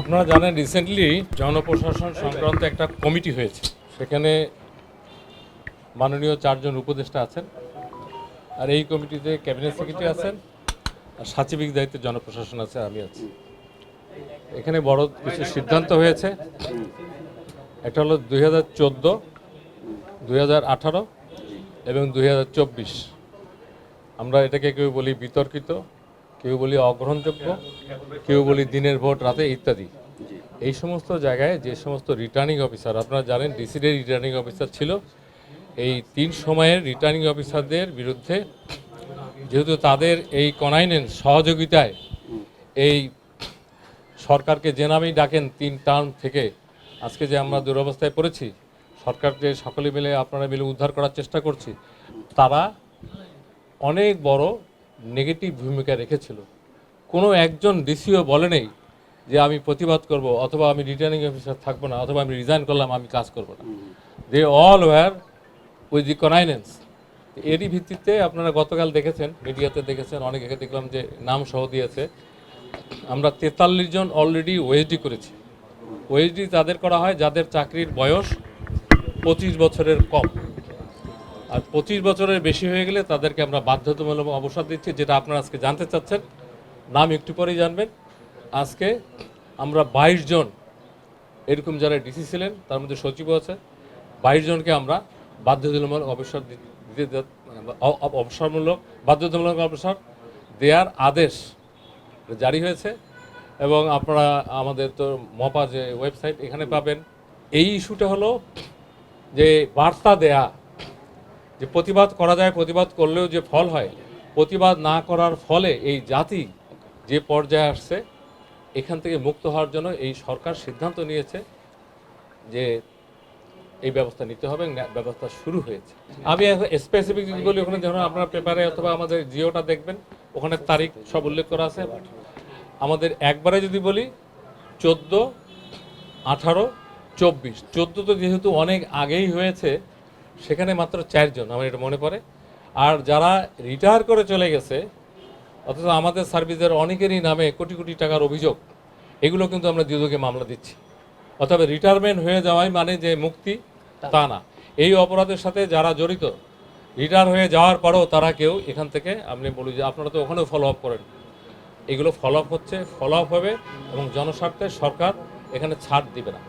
আপনারা জানেন রিসেন্টলি জনপ্রশাসন সংক্রান্ত একটা কমিটি হয়েছে। সেখানে মাননীয় চারজন উপদেষ্টা আছেন আর এই কমিটিতে ক্যাবিনেট সেক্রেটারি আছেন আর সাচিবিক দায়িত্বে জনপ্রশাসন আছে, আমি আছি। এখানে বড় কিছু সিদ্ধান্ত হয়েছে। একটা হলো দুই হাজার চোদ্দ, দুই হাজার আঠারো এবং দুই হাজার চব্বিশ। আমরা এটাকে কেউ বলি বিতর্কিত। কেউ বলি অগ্রহণযোগ্য, কেউ বলি দিনের ভোট, রাতে ইত্যাদি। এই সমস্ত জায়গায় যে সমস্ত রিটার্নিং অফিসার আপনারা জানেন ডিসিডের রিটার্নিং অফিসার ছিল। এই তিন সময়ের রিটার্নিং অফিসারদের বিরুদ্ধে যেহেতু তাদের এই কনাইনেন্স সহযোগিতায় এই সরকারকে যে নামেই ডাকেন, তিন টার্ম থেকে আজকে যে আমরা দুরবস্থায় পড়েছি, সরকারকে সকলে মিলে, আপনারা মিলে উদ্ধার করার চেষ্টা করছি, তারা অনেক বড় নেগেটিভ ভূমিকা রেখেছিল। কোনো একজন ডিসিও বলে নেই যে আমি প্রতিবাদ করব অথবা আমি রিটার্নিং অফিসার থাকব না অথবা আমি রিজাইন করলাম আমি কাজ করব না। They all were with the connivance এরই ভিত্তিতে আপনারা গতকাল দেখেছেন মিডিয়াতে দেখেছেন অনেকে দেখলাম যে নাম সহ দিয়েছে। আমরা তেতাল্লিশ জন অলরেডি ওএসডি করেছি। ওএসডি তাদের করা হয় যাদের চাকরির বয়স পঁচিশ বছরের কম। আর পঁচিশ বছরের বেশি হয়ে গেলে তাদেরকে আমরা বাধ্যতামূলক অবসর দিচ্ছি, যেটা আপনারা আজকে জানতে চাচ্ছেন। নাম একটু পরেই জানবেন। আজকে আমরা বাইশ জন, এরকম যারা ডিসি ছিলেন, তার মধ্যে সচিবও আছে। বাইশ জনকে আমরা বাধ্যতামূলক অবসর দিতে অবসরমূলক, বাধ্যতামূলক অবসর দেওয়ার আদেশ জারি হয়েছে। এবং আপনারা আমাদের তো মপা যে ওয়েবসাইট, এখানে পাবেন। এই ইস্যুটা হলো যে বার্তা দেয়া যে প্রতিবাদ করা যায়, প্রতিবাদ করলেও যে ফল হয়, প্রতিবাদ না করার ফলে এই জাতি যে পর্যায়ে আসছে, এখান থেকে মুক্ত হওয়ার জন্য এই সরকার সিদ্ধান্ত নিয়েছে যে এই ব্যবস্থা নিতে হবে ব্যবস্থা শুরু হয়েছে। আমি স্পেসিফিক যদি বলি, ওখানে ধরুন আপনার পেপারে অথবা আমাদের জিওটা দেখবেন, ওখানে তারিখ সব উল্লেখ করা আছে। আমাদের একবারে যদি বলি, চোদ্দ, আঠারো, চব্বিশ চোদ্দ তো যেহেতু অনেক আগেই হয়েছে সেখানে মাত্র চারজন আমার এটা মনে পড়ে। আর যারা রিটায়ার করে চলে গেছে অথচ আমাদের সার্ভিসের অনেকেরই নামে কোটি কোটি টাকার অভিযোগ এগুলো কিন্তু আমরা দুদকে মামলা দিচ্ছি। অথবা রিটায়ারমেন্ট হয়ে যাওয়াই মানে যে মুক্তি তা না। এই অপরাধের সাথে যারা জড়িত রিটায়ার হয়ে যাওয়ার পরেও তারা কেউ এখান থেকে আপনি বলি যে আপনারা তো ওখানেও ফলো আপ করেন। এগুলো ফলো আপ হচ্ছে ফলো আপ হবে এবং জনস্বার্থে সরকার এখানে ছাড় দিবে না।